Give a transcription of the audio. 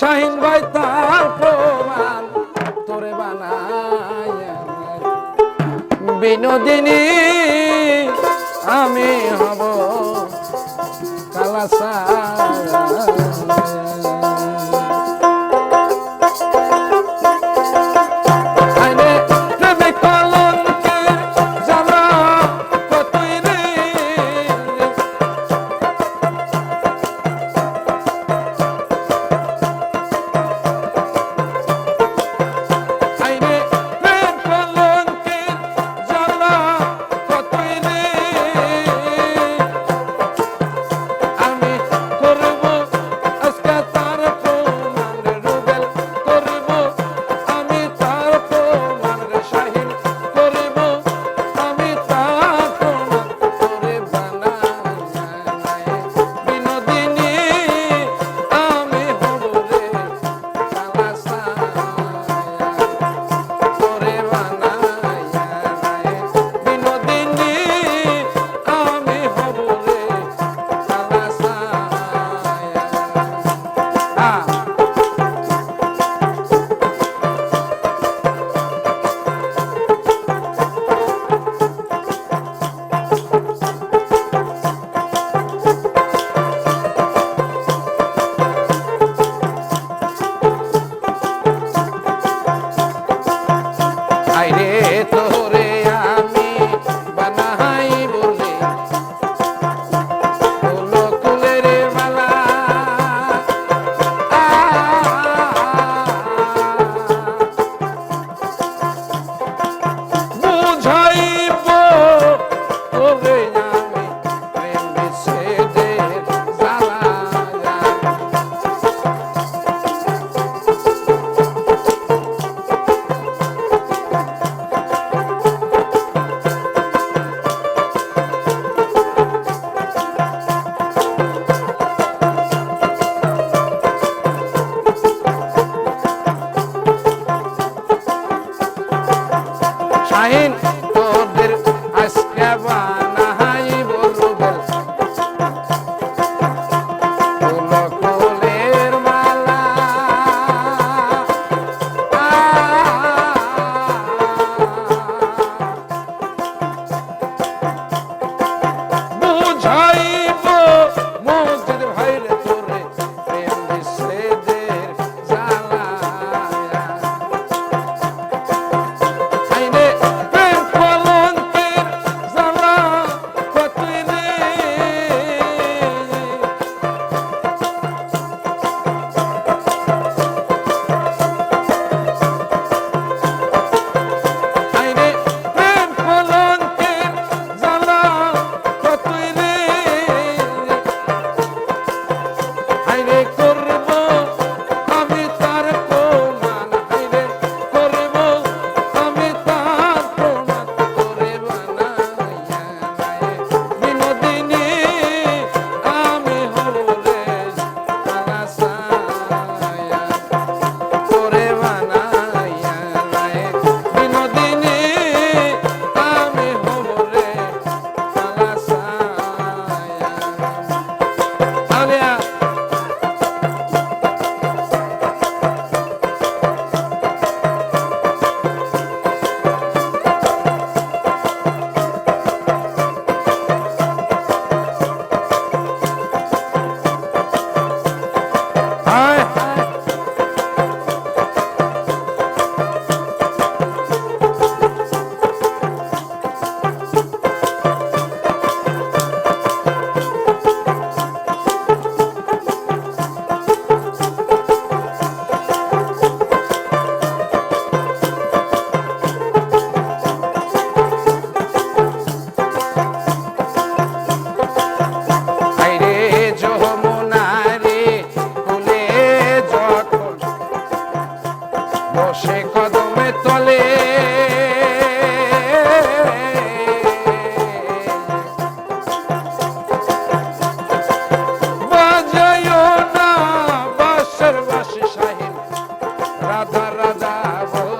শাহিন ভাই তার প্রমাণ তোরে বানাই বিনোদিনী আমি হব কালাসা হবে রাধা রাধা বল।